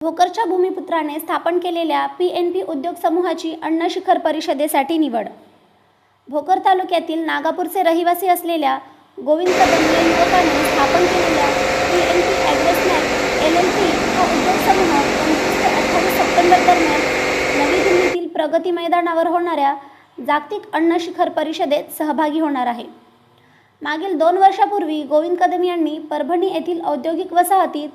भोकरच्या भूमिपुत्राने स्थापन केलेल्या P N P उद्योग समूहाची अन्न शिखर परिषदेसाठी निवड. भोकर तालुक्यातील नागापूरचे रहिवासी असलेल्या गोविंद कदम या युवकाने स्थापन केलेल्या P N P agro snack L L P हा उद्योग समूह पंचवीस ते अठ्ठावीस सप्टेंबर दरम्यान नवी दिल्लीतील प्रगती मैदानावर होणाऱ्या जागतिक अन्न शिखर परिषदेत सहभागी होणार आहे. मागील दोन वर्षापूर्वी गोविंद कदम यांनी परभणी येथील औद्योगिक वसाहतीत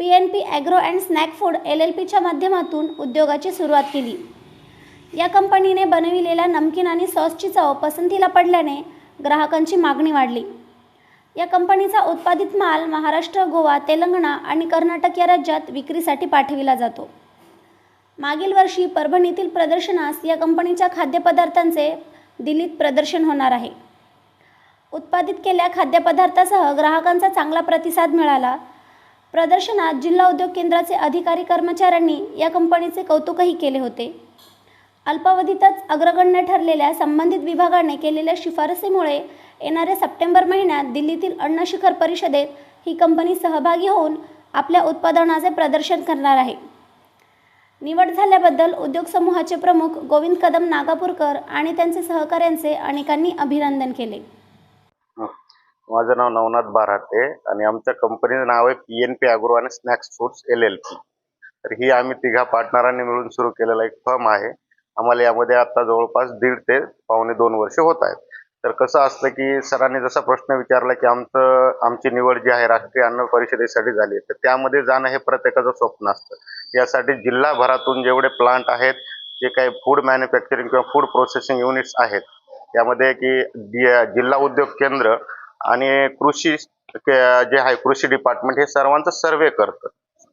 P N P agro and snack food L L पीच्या माध्यमातून उद्योगाची सुरुवात केली. या कंपनीने बनविलेल्या नमकीन आणि सॉसची चव पसंतीला पडल्याने ग्राहकांची मागणी वाढली. या कंपनीचा उत्पादित माल महाराष्ट्र गोवा तेलंगणा आणि कर्नाटक या राज्यात विक्रीसाठी पाठविला जातो. मागील वर्षी परभणीतील प्रदर्शनास या कंपनीच्या खाद्यपदार्थांचे दिल्लीत प्रदर्शन होणार आहे. उत्पादित केलेल्या खाद्यपदार्थासह ग्राहकांचा चांगला प्रतिसाद मिळाला. प्रदर्शनात जिल्हा उद्योग केंद्राचे अधिकारी कर्मचाऱ्यांनी या कंपनीचे कौतुकही केले होते. अल्पावधीतच अग्रगण्य ठरलेल्या संबंधित विभागाने केलेल्या शिफारसीमुळे येणाऱ्या सप्टेंबर महिन्यात दिल्लीतील अन्न शिखर परिषदेत ही कंपनी सहभागी होऊन आपल्या उत्पादनाचे प्रदर्शन करणार आहे. निवड झाल्याबद्दल उद्योग समूहाचे प्रमुख गोविंद कदम नागापूरकर आणि त्यांचे सहकाऱ्यांचे अनेकांनी अभिनंदन केले. माझं नाव नवनाथ बाराते आणि आमच्या कंपनीचं नाव आहे पी एन पी अॅग्रो आणि snacks foods L L P तर ही आम्ही तिघा पार्टनरांनी मिळून सुरू केलेला एक फर्म आहे. आम्हाला यामध्ये आता जवळपास दीड ते पावणे दोन वर्ष होत आहेत. तर कसं असतं की सरांनी जसा प्रश्न विचारला की आमचं आमची निवड जी आहे राष्ट्रीय अन्न परिषदेसाठी झाली तर त्यामध्ये जाणं हे प्रत्येकाचं स्वप्न असतं. यासाठी जिल्हाभरातून जेवढे प्लांट आहेत जे काही फूड मॅन्युफॅक्चरिंग किंवा फूड प्रोसेसिंग युनिट्स आहेत यामध्ये की जिल्हा उद्योग केंद्र आणि कृषी जे आहे कृषी डिपार्टमेंट हे सर्वांचं सर्वे करतं.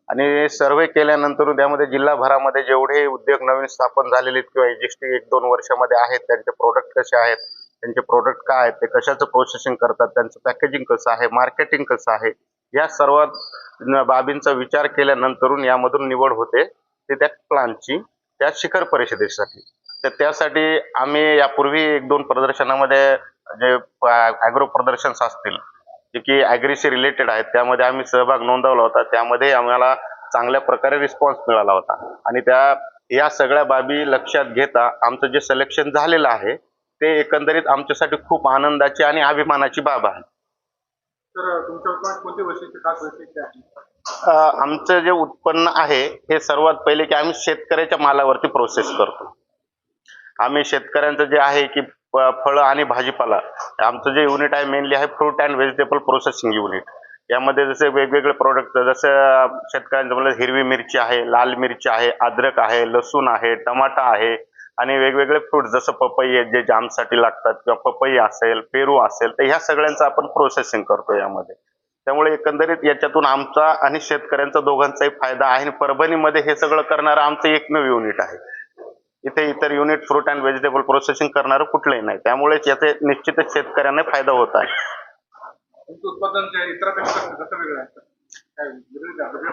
आणि सर्वे केल्यानंतर त्यामध्ये जिल्हाभरामध्ये जेवढे उद्योग नवीन स्थापन झालेले आहेत किंवा एक्झिस्टिंग एक दोन वर्षामध्ये आहेत त्यांचे प्रोडक्ट कसे आहेत त्यांचे प्रोडक्ट काय आहेत ते कशाचं प्रोसेसिंग करतात त्यांचं पॅकेजिंग कसं आहे मार्केटिंग कसं आहे या सर्व बाबींचा विचार केल्यानंतरून यामधून निवड होते. ते त्या प्लानची त्या शिखर परिषदेसाठी. तर त्यासाठी आम्ही यापूर्वी एक दोन प्रदर्शनामध्ये जे ॲग्रो प्रदर्शन्स असतील जे की ॲग्रीशी रिलेटेड आहेत त्यामध्ये आम्ही सहभाग नोंदवला होता. त्यामध्ये आम्हाला चांगल्या प्रकारे रिस्पॉन्स मिळाला होता. आणि त्या या सगळ्या बाबी लक्षात घेता आमचं जे सिलेक्शन झालेलं आहे ते एकंदरीत आमच्यासाठी खूप आनंदाची आणि अभिमानाची बाब आहे. आमचं जे उत्पन्न आहे हे सर्वात पहिले की आम्ही शेतकऱ्याच्या मालावरती प्रोसेस करतो. आम्ही शेतकऱ्यांचं जे आहे की फळं आणि भाजीपाला. आमचं जे युनिट आहे मेनली आहे fruit and vegetable processing unit यामध्ये जसे वेगवेगळे प्रोडक्ट जसं शेतकऱ्यांचं म्हणजे हिरवी मिरची आहे लाल मिरची आहे अद्रक आहे लसूण आहे टमाटा आहे आणि वेगवेगळे फ्रूट जसं पपई आहेत जे जामसाठी लागतात किंवा पपई असेल पेरू असेल तर ह्या सगळ्यांचं आपण प्रोसेसिंग करतो यामध्ये. त्यामुळे एकंदरीत याच्यातून आमचा आणि शेतकऱ्यांचा दोघांचाही फायदा आहे आणि परभणीमध्ये हे सगळं करणारं आमचं एकमेव युनिट आहे. इथे इतर unit fruit and vegetable processing करणारं कुठलंही नाही. त्यामुळे याचे निश्चितच शेतकऱ्यांना फायदा होत आहे.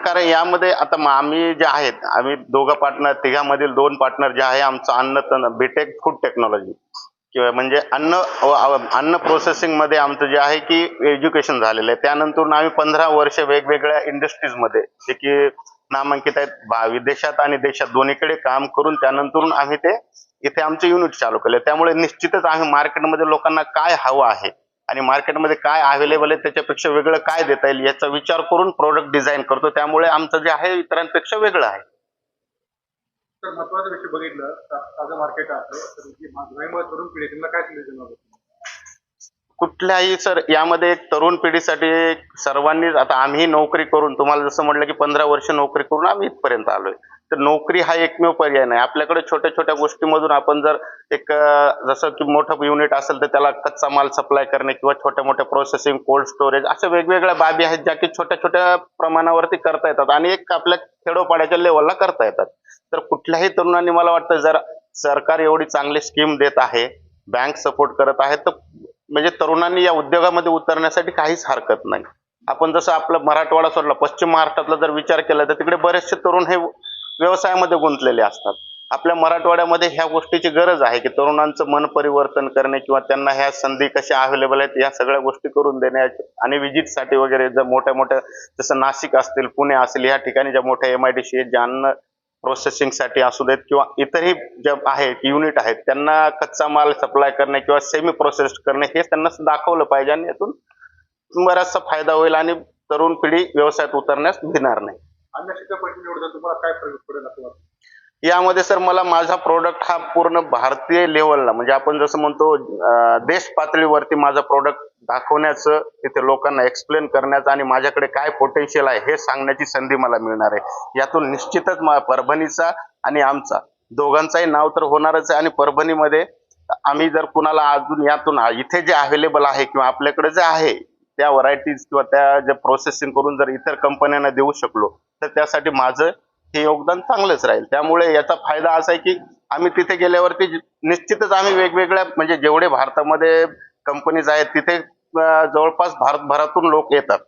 कारण यामध्ये आता आम्ही जे आहेत आम्ही दोघं पार्टनर तिघांमधील दोन पार्टनर जे आहे आमचं अन्न तन बीटेक फूड टेक्नॉलॉजी किंवा म्हणजे अन्न अन्न प्रोसेसिंगमध्ये आमचं जे आहे की एज्युकेशन झालेलं आहे. त्यानंतर आम्ही पंधरा वर्ष वेगवेगळ्या इंडस्ट्रीजमध्ये जे की नामांकित आहेत. बा- विदेशात आणि देशात दोन्हीकडे काम करून त्यानंतरून आम्ही ते इथे आमचे युनिट चालू केले. त्यामुळे निश्चितच आम्ही मार्केटमध्ये लोकांना काय हवं आहे आणि मार्केटमध्ये काय अवेलेबल आहे त्याच्यापेक्षा वेगळं काय देता येईल याचा विचार करून प्रोडक्ट डिझाईन करतो. त्यामुळे आमचं जे आहे इतरांपेक्षा वेगळं आहे. तर महत्त्वाचा विषय बघितलं ताजं मार्केट असतं तर तरुण पिढी त्यांना काय संदेश देणार कुठल्याही सर यामध्ये एक तरुण पिढीसाठी एक आता आम्ही नोकरी करून तुम्हाला जसं म्हटलं की पंधरा वर्ष नोकरी करून आम्ही इथपर्यंत आलोय. तर नोकरी हा एकमेव पर्याय नाही. आपल्याकडे छोट्या छोट्या गोष्टीमधून आपण जर एक जसं की मोठं युनिट असेल तर त्याला कच्चा माल सप्लाय करणे किंवा छोट्या मोठ्या प्रोसेसिंग कोल्ड स्टोरेज अशा वेगवेगळ्या बाबी आहेत ज्या की छोट्या छोट्या प्रमाणावरती करता येतात आणि एक आपल्या खेडोपाड्याच्या लेवलला करता येतात. तर कुठल्याही तरुणांनी मला वाटतं जर सरकार एवढी चांगली स्कीम देत आहे बँक सपोर्ट करत आहे तर म्हणजे तरुणांनी या उद्योगामध्ये उतरण्यासाठी काहीच हरकत नाही. आपण जसं आपलं मराठवाडा सोडला पश्चिम महाराष्ट्रातला जर विचार केला तर तिकडे बरेचसे तरुण हे व्यवसायामध्ये गुंतलेले असतात. आपल्या मराठवाड्यामध्ये ह्या गोष्टीची गरज आहे की तरुणांचं मन परिवर्तन करणे किंवा त्यांना ह्या संधी कशा अव्हेलेबल आहेत या सगळ्या गोष्टी करून देण्याची आणि विजिटसाठी वगैरे जर मोठ्या मोठ्या जसं नाशिक असतील पुणे असेल या ठिकाणी ज्या मोठ्या एम आय डी सी ज्या अन्न प्रोसेसिंगसाठी असू देत किंवा इतरही ज्या आहेत युनिट आहेत त्यांना कच्चा माल सप्लाय करणे किंवा सेमी प्रोसेस्ड करणे हे त्यांना दाखवलं पाहिजे आणि यातून बराचसा फायदा होईल आणि तरुण पिढी व्यवसायात उतरण्यास भिणार नाही. अन्न तुम्हाला काय फरक पडेल असं वाटतं? यामध्ये सर मला माझा प्रोडक्ट हा पूर्ण भारतीय लेवलला म्हणजे आपण जसं म्हणतो देश पातळीवरती माझा प्रोडक्ट दाखवण्याचं तिथे लोकांना एक्सप्लेन करण्याचं आणि माझ्याकडे काय पोटेन्शियल आहे हे सांगण्याची संधी मला मिळणार आहे. यातून निश्चितच मा- परभणीचा आणि आमचा दोघांचाही नाव तर होणारच आहे आणि परभणीमध्ये आम्ही जर कुणाला अजून यातून इथे जे अवेलेबल आहे किंवा आपल्याकडे जे आहे त्या व्हरायटीज किंवा त्या जे प्रोसेसिंग करून जर इतर कंपन्यांना देऊ शकलो तर त्यासाठी माझं हे योगदान चांगलंच राहील. त्यामुळे याचा फायदा असा आहे की आम्ही तिथे गेल्यावरती निश्चितच आम्ही वेगवेगळ्या म्हणजे जेवढे भारतामध्ये कंपनीज आहेत तिथे जवळपास भारतभरातून लोक येतात.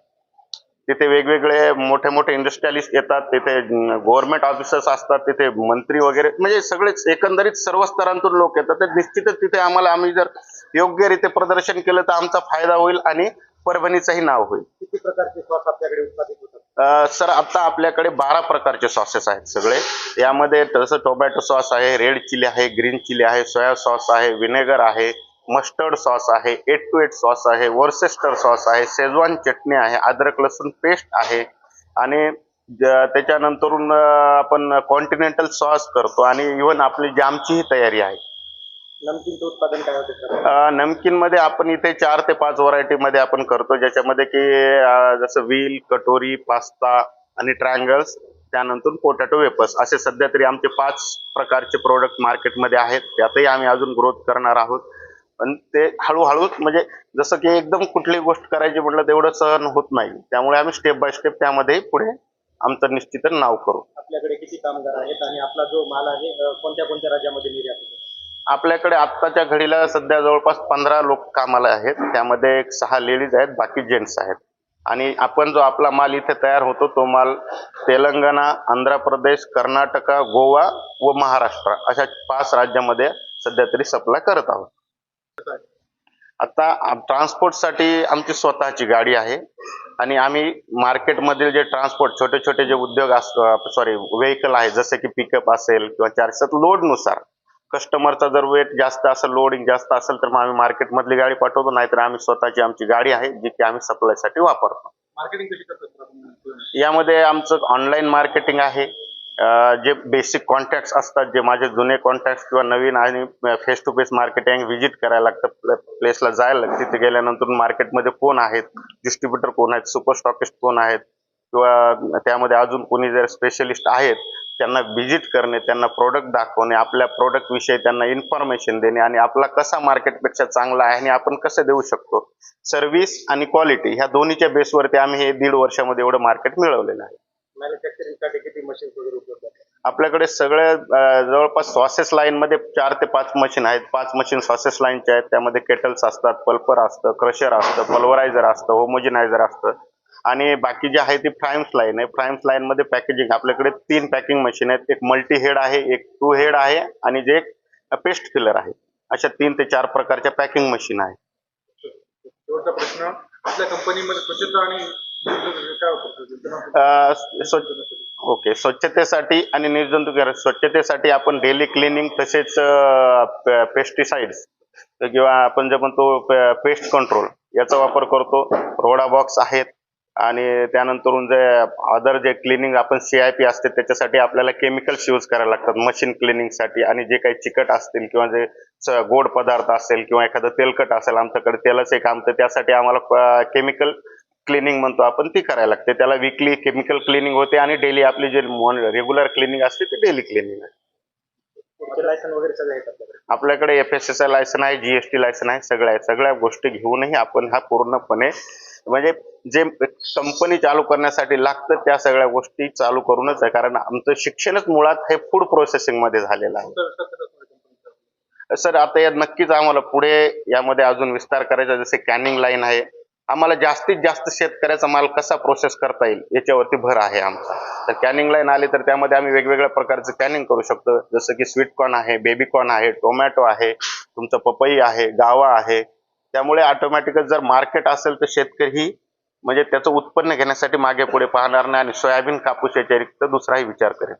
तिथे वेगवेगळे मोठे मोठे इंडस्ट्रियलिस्ट येतात तिथे गव्हर्नमेंट ऑफिसर्स असतात तिथे मंत्री वगैरे म्हणजे सगळेच एकंदरीत सर्व स्तरांतून लोक येतात. तर निश्चितच तिथे आम्हाला आम्ही जर योग्यरीत्या प्रदर्शन केलं तर आमचा फायदा होईल आणि परभणीचंही नाव होईल. किती प्रकारचे श्वास आपल्याकडे उत्पादित होतात? सर आता आपल्याकडे बारा प्रकारचे सॉसेस आहेत सगळे. यामध्ये तसं टोमॅटो सॉस आहे रेड चिली आहे ग्रीन चिली आहे सोया सॉस आहे विनेगर आहे मस्टर्ड सॉस आहे एट टू एट सॉस आहे वर्सेस्टर सॉस आहे शेजवान चटणी आहे अद्रक लसूण पेस्ट आहे. आणि त्याच्यानंतरून आपण कॉन्टिनेंटल सॉस करतो. आणि इव्हन आपली जामचीही तयारी आहे नमकीनचं उत्पादन काय होते सर? अ, नमकीनमध्ये आपण इथे चार ते पाच व्हरायटी मध्ये आपण करतो ज्याच्यामध्ये की अ, जसं व्हील कटोरी पास्ता आणि ट्रायंगल्स त्यानंतर पोटॅटो वेपर्स. असे सध्या तरी आमचे पाच प्रकारचे प्रोडक्ट मार्केटमध्ये आहेत. त्यातही आम्ही अजून ग्रोथ करणार आहोत. पण ते हळूहळू म्हणजे जसं की एकदम कुठली गोष्ट करायची म्हटलं तेवढं सहन होत नाही. त्यामुळे आम्ही स्टेप बाय स्टेप त्यामध्ये पुढे आमचं निश्चितच नाव करू. आपल्याकडे किती कामगार आहेत आणि आपला जो माल आहे अ, कोणत्या कोणत्या राज्यामध्ये निर्यात होतो? आपल्याकडे आत्ताच्या घडीला सध्या जवळपास पंधरा लोक कामाला आहेत. त्यामध्ये एक सहा लेडीज आहेत बाकी जेंट्स आहेत. आणि आपण जो आपला माल इथे तयार होतो तो माल तेलंगणा आंध्र प्रदेश कर्नाटका गोवा व महाराष्ट्र अशा पाच राज्यामध्ये सध्या तरी सप्लाय करत आहोत. आता ट्रान्सपोर्टसाठी आमची स्वतःची गाडी आहे. आणि आम्ही मार्केटमधील जे ट्रान्सपोर्ट छोटे छोटे जे उद्योग असतो सॉरी व्हेकल आहे जसे की पिकअप असेल किंवा चारशे लोडनुसार कस्टमरचा जर वेट जास्त असेल लोडिंग जास्त असेल तर मग आम्ही मार्केटमधली गाडी पाठवतो नाहीतर आम्ही स्वतःची आमची गाडी आहे जी की आम्ही सप्लायसाठी वापरतो. मार्केटिंग कशी करतात? यामध्ये आमचं ऑनलाईन मार्केटिंग आहे. जे बेसिक कॉन्टॅक्ट असतात जे माझे जुने कॉन्टॅक्ट किंवा नवीन आणि face to face marketing visit करायला लागतं प्लेसला जायला लागतं. तिथे गेल्यानंतर मार्केटमध्ये कोण आहेत डिस्ट्रीब्युटर कोण आहेत सुपर स्टॉकिस्ट कोण आहेत किंवा त्यामध्ये अजून कोणी जर स्पेशलिस्ट आहेत त्यांना व्हिजिट करणे त्यांना प्रोडक्ट दाखवणे आपल्या प्रोडक्ट विषयी त्यांना इन्फॉर्मेशन देणे आणि आपला कसा मार्केटपेक्षा चांगला आहे आणि आपण कसं देऊ शकतो. सर्व्हिस आणि क्वालिटी ह्या दोन्हीच्या बेसवरती आम्ही हे दीड वर्षामध्ये एवढं मार्केट मिळवलेलं आहे. मॅन्युफॅक्चरिंगसाठी किती मशीन्स वगैरे उपलब्ध आहेत? आपल्याकडे सगळे अं, जवळपास सॉसेस लाईन मध्ये चार ते पाच मशीन आहेत. पाच मशीन सॉसेस लाईनचे आहेत. त्यामध्ये केटल्स असतात पल्पर असतं क्रशर असतं पल्वरायझर असतं होमोजिनायझर असतं. आणि बाकी जे आहे ती फ्राईम्स लाईन आहे. फ्राईम्स लाईन मध्ये पॅकेजिंग आपल्याकडे तीन पॅकिंग मशीन आहेत. एक मल्टी हेड आहे एक टू हेड आहे आणि जे एक पेस्ट फिलर आहे. अशा तीन ते चार प्रकारच्या पॅकिंग मशीन आहे. शेवटचा प्रश्न आपल्या कंपनीमध्ये स्वच्छता आणि निर्जंतुकीकरण काय होतं अं, स्व- ओके स्वच्छतेसाठी आणि निर्जंतुकीकरण स्वच्छतेसाठी आपण डेली क्लिनिंग तसेच पेस्टिसाइड्स किंवा आपण जे म्हणतो पेस्ट कंट्रोल याचा वापर करतो. रोडा बॉक्स आहेत आणि त्यानंतरून जे अदर जे क्लिनिंग आपण सी आय पी असते त्याच्यासाठी आपल्याला केमिकल्स यूज करायला लागतात. मशीन क्लिनिंगसाठी आणि जे काही चिकट असतील किंवा जे गोड पदार्थ असेल किंवा एखादं तेलकट असेल आमच्याकडे तेलाचे काम तर त्यासाठी आम्हाला केमिकल क्लिनिंग म्हणतो आपण ती करायला लागते. त्याला विकली केमिकल क्लिनिंग होते आणि डेली आपली जे रेग्युलर क्लिनिंग असते ते डेली क्लिनिंग आहे. आपल्याकडे? F S S I licence आहे जीएसटी लायसन आहे सगळं आहे सगळ्या गोष्टी घेऊनही आपण हा पूर्णपणे म्हणजे जे कंपनी चालू करण्यासाठी लागतं त्या सगळ्या गोष्टी चालू करूनच आहे. कारण आमचं शिक्षणच मुळात हे फूड प्रोसेसिंगमध्ये झालेलं आहे. सर आता यात नक्कीच आम्हाला पुढे यामध्ये अजून विस्तार करायचा जसे कॅनिंग लाईन आहे. आम्हाला जास्तीत जास्त शेतकऱ्याचा माल कसा प्रोसेस करता येईल याच्यावरती भर आहे आमचा. तर कॅनिंग लाईन आली तर त्यामध्ये आम्ही वेगवेगळ्या प्रकारचे कॅनिंग करू शकतो. जसं की स्वीट कॉर्न आहे बेबी कॉर्न आहे टोमॅटो आहे तुमचं पपई आहे गावा आहे त्यामुळे ऑटोमॅटिकच जर मार्केट असेल तर शेतकरी म्हणजे त्याचं उत्पन्न घेण्यासाठी मागे पुढे पाहणार नाही आणि सोयाबीन कापूस याच्या व्यतिरिक्त दुसराही विचार करेल.